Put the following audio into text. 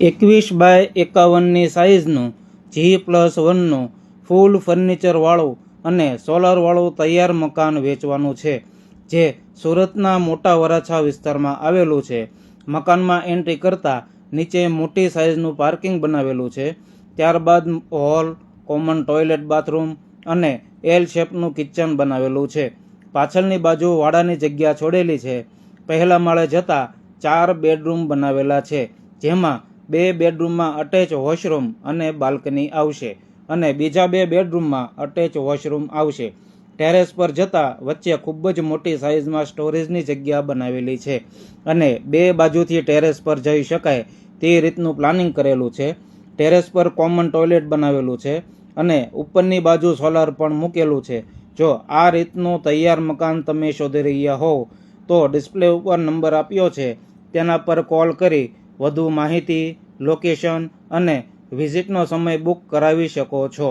એકવીસ by એકાવનની સાઇઝનું G plus વનનું ફૂલ ફર્નિચરવાળું અને સોલરવાળું તૈયાર મકાન વેચવાનું છે, જે સુરતના મોટા વરાછા વિસ્તારમાં આવેલું છે. મકાનમાં એન્ટ્રી કરતાં નીચે મોટી સાઇઝનું પાર્કિંગ બનાવેલું છે. ત્યારબાદ હોલ, કોમન ટોયલેટ બાથરૂમ અને એલ શેપનું કિચન બનાવેલું છે. પાછળની બાજુ વાડાની જગ્યા છોડેલી છે. પહેલા માળે જતા ચાર બેડરૂમ બનાવેલા છે, જેમાં બે બેડરૂમમાં અટેચ વોશરૂમ અને બાલ્કની આવશે અને બીજા બે બેડરૂમમાં અટેચ વોશરૂમ આવશે. ટેરેસ પર જતાં વચ્ચે ખૂબ જ મોટી સાઇઝમાં સ્ટોરેજની જગ્યા બનાવેલી છે અને બે બાજુથી ટેરેસ પર જઈ શકાય તે રીતનું પ્લાનિંગ કરેલું છે. ટેરેસ પર કોમન ટોયલેટ બનાવેલું છે અને ઉપરની બાજુ સોલાર પણ મૂકેલું છે. જો આ રીતનું તૈયાર મકાન તમે શોધી રહ્યા હોવ તો ડિસ્પ્લે ઉપર નંબર આપ્યો છે. તેના પર કોલ કરી વધુ માહિતી લોકેશન અને વિઝિટનો સમય બુક કરાવી શકો છો.